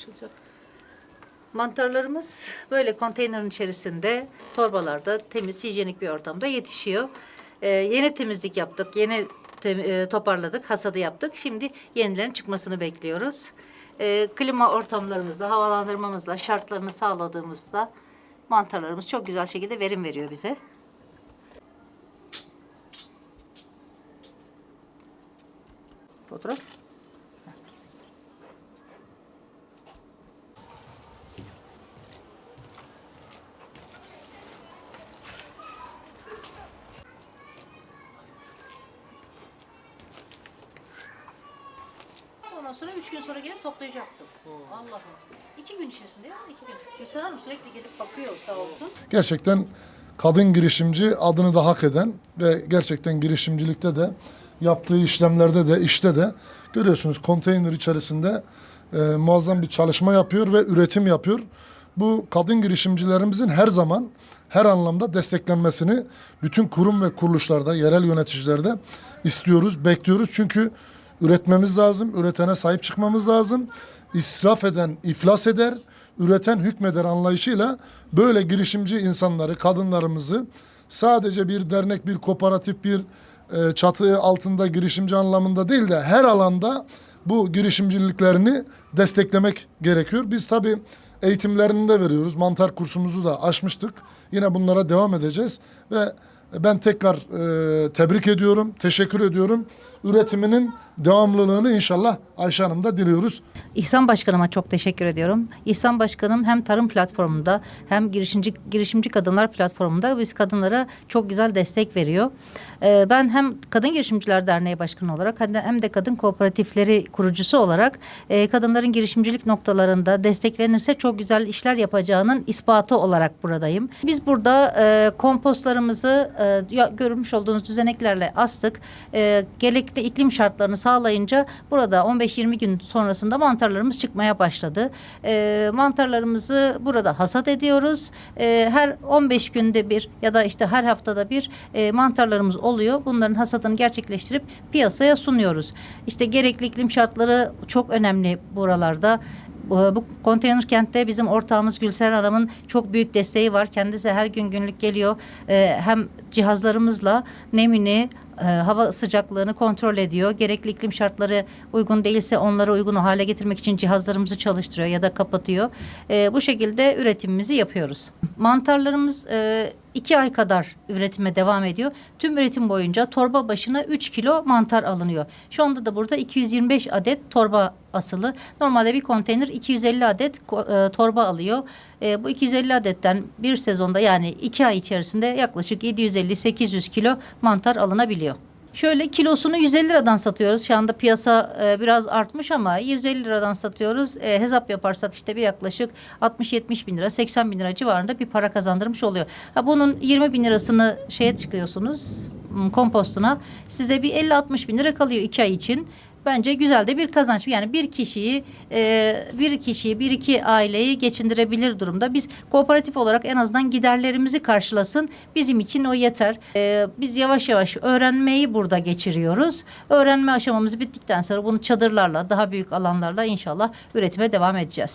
açılacak. Mantarlarımız böyle konteynerin içerisinde, torbalarda, temiz, hijyenik bir ortamda yetişiyor. Ee, yeni temizlik yaptık, yeni tem- e, toparladık, hasadı yaptık. Şimdi yenilerin çıkmasını bekliyoruz. Ee, klima ortamlarımızla, havalandırmamızla, şartlarını sağladığımızda mantarlarımız çok güzel şekilde verim veriyor bize. Fotoğraf. Ondan sonra üç gün sonra gelip toplayacaktım. Allah'ım. İki gün içerisinde ya iki gün. Gülsen Hanım sürekli gelip bakıyor sağ olsun. Gerçekten kadın girişimci adını da hak eden ve gerçekten girişimcilikte de yaptığı işlemlerde de işte de görüyorsunuz konteyner içerisinde e, muazzam bir çalışma yapıyor ve üretim yapıyor. Bu kadın girişimcilerimizin her zaman her anlamda desteklenmesini bütün kurum ve kuruluşlarda, yerel yöneticilerde istiyoruz, bekliyoruz. Çünkü üretmemiz lazım, üretene sahip çıkmamız lazım. İsraf eden iflas eder, üreten hükmeder anlayışıyla böyle girişimci insanları, kadınlarımızı sadece bir dernek, bir kooperatif, bir e, çatı altında girişimci anlamında değil de her alanda bu girişimciliklerini desteklemek gerekiyor. Biz tabii eğitimlerini de veriyoruz. Mantar kursumuzu da açmıştık. Yine bunlara devam edeceğiz ve ben tekrar e, tebrik ediyorum, teşekkür ediyorum. Üretiminin devamlılığını inşallah Ayşe Hanım da diliyoruz. İhsan Başkanıma çok teşekkür ediyorum. İhsan Başkanım hem tarım platformunda hem girişimci girişimci kadınlar platformunda biz kadınlara çok güzel destek veriyor. Ee, ben hem Kadın Girişimciler Derneği Başkanı olarak hem de, hem de kadın kooperatifleri kurucusu olarak e, kadınların girişimcilik noktalarında desteklenirse çok güzel işler yapacağının ispatı olarak buradayım. Biz burada e, kompostlarımızı e, görmüş olduğunuz düzeneklerle astık. E, gerekli iklim şartlarını sağlayınca burada 15-20 gün sonrasında mantarlarımız çıkmaya başladı. E, mantarlarımızı burada hasat ediyoruz. E, her 15 günde bir ya da işte her haftada bir e, mantarlarımız oluyor. Bunların hasadını gerçekleştirip piyasaya sunuyoruz. İşte gerekli iklim şartları çok önemli buralarda. Bu bu konteyner kentte bizim ortağımız Gülser Hanım'ın çok büyük desteği var. Kendisi her gün günlük geliyor. Ee, hem cihazlarımızla nemini, e, hava sıcaklığını kontrol ediyor. Gerekli iklim şartları uygun değilse onları uygun hale getirmek için cihazlarımızı çalıştırıyor ya da kapatıyor. Ee, bu şekilde üretimimizi yapıyoruz. Mantarlarımız e, iki ay kadar üretime devam ediyor. Tüm üretim boyunca torba başına 3 kilo mantar alınıyor. Şu anda da burada 225 adet torba asılı. Normalde bir konteyner 250 adet e, torba alıyor. E, bu 250 adetten bir sezonda yani iki ay içerisinde yaklaşık 750-800 kilo mantar alınabiliyor. Şöyle kilosunu 150 liradan satıyoruz. Şu anda piyasa e, biraz artmış ama 150 liradan satıyoruz. E, hesap yaparsak işte bir yaklaşık 60-70 bin lira, 80 bin lira civarında bir para kazandırmış oluyor. Ha, bunun 20 bin lirasını şeye çıkıyorsunuz kompostuna. Size bir 50-60 bin lira kalıyor iki ay için. Bence güzel de bir kazanç. Yani bir kişiyi, e, bir kişiyi, bir iki aileyi geçindirebilir durumda. Biz kooperatif olarak en azından giderlerimizi karşılasın. Bizim için o yeter. E, biz yavaş yavaş öğrenmeyi burada geçiriyoruz. Öğrenme aşamamız bittikten sonra bunu çadırlarla, daha büyük alanlarla inşallah üretime devam edeceğiz.